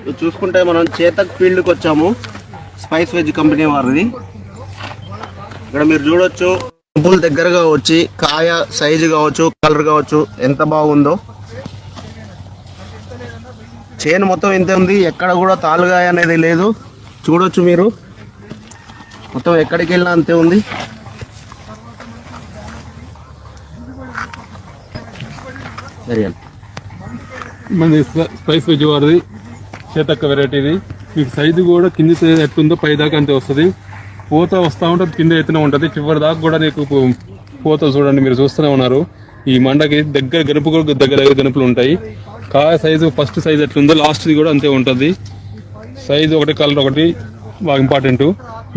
ఇది చూసుకుంటే మనం చేతక్ ఫీల్డ్కి వచ్చాము. స్పైస్ వెజ్ కంపెనీ వారిది. ఇక్కడ మీరు చూడొచ్చు పువ్వులు దగ్గరగా వచ్చి కాయ సైజు కావచ్చు కలర్ కావచ్చు ఎంత బాగుందో. చేను మొత్తం ఇంతే ఉంది ఎక్కడ కూడా తాలుగాయ అనేది లేదు. చూడొచ్చు మీరు. మొత్తం ఎక్కడికి వెళ్ళినా అంతే ఉంది. సరే స్పైస్ వెజ్ వారిది. చేతక్క వెరైటీది. మీకు సైజు కూడా కింది సైజు ఎట్లుందో పై దాకా అంతే వస్తుంది. పూత వస్తూ ఉంటుంది కింద ఎత్తున ఉంటుంది. చివరి దాకా కూడా నీకు పూత చూడండి మీరు చూస్తూనే ఉన్నారు. ఈ మండకి దగ్గర గనుపు కూడా దగ్గర దగ్గర గనుపులు ఉంటాయి. కాయ సైజు ఫస్ట్ సైజు ఎట్లుందో లాస్ట్ది కూడా అంతే ఉంటుంది. సైజు ఒకటి కలర్ ఒకటి బాగా ఇంపార్టెంట్.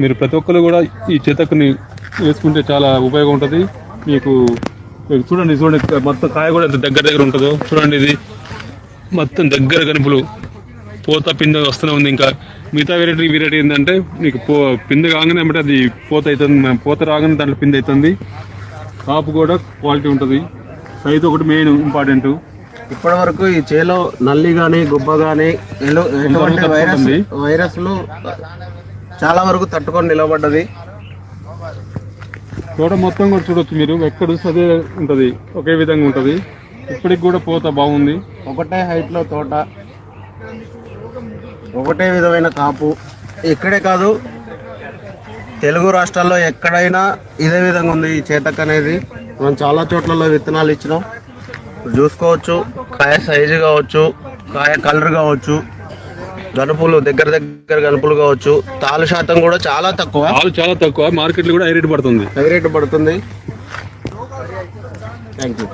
మీరు ప్రతి ఒక్కరు కూడా ఈ చేతక్కుని వేసుకుంటే చాలా ఉపయోగం ఉంటుంది. మీకు మీకు చూడండి చూడండి మొత్తం కాయ కూడా ఎంత దగ్గర దగ్గర ఉంటుందో. చూడండి ఇది. మొత్తం దగ్గర కనుపులు పూత పిందె వస్తూనే ఉంది. ఇంకా మిగతా వెరైటీ వెరైటీ ఏంటంటే మీకు పో పిందె కాగానే అంటే అది పూత అవుతుంది పూత రాగానే దాంట్లో పిందె అవుతుంది కాపు కూడా క్వాలిటీ ఉంటుంది. సైజు ఒకటి మెయిన్ ఇంపార్టెంట్ ఇప్పటి వరకు ఈ చేలో నల్లి గాని గుబ్బ ఎటువంటి వైరస్. వైరస్లు చాలా వరకు తట్టుకొని నిలబడ్డది. తోట మొత్తం కూడా చూడొచ్చు మీరు. ఎక్కడ అదే ఉంటుంది. ఒకే విధంగా ఉంటుంది. ఇప్పటికి కూడా పూత బాగుంది. ఒకటే హైట్లో తోట. ఒకటే విధమైన కాపు. ఇక్కడే కాదు తెలుగు రాష్ట్రాల్లో ఎక్కడైనా ఇదే విధంగా ఉంది ఈ చేతక్ అనేది. మనం చాలా చోట్లలో విత్తనాలు ఇచ్చినాం. చూసుకోవచ్చు కాయ సైజు కావచ్చు కాయ కలర్ కావచ్చు గనుపులు దగ్గర దగ్గర గనుపులు కావచ్చు. తాలు శాతం కూడా చాలా తక్కువ. చాలా తక్కువ. మార్కెట్లో కూడా హై రేటు పడుతుంది. హై రేటు పడుతుంది. Thank you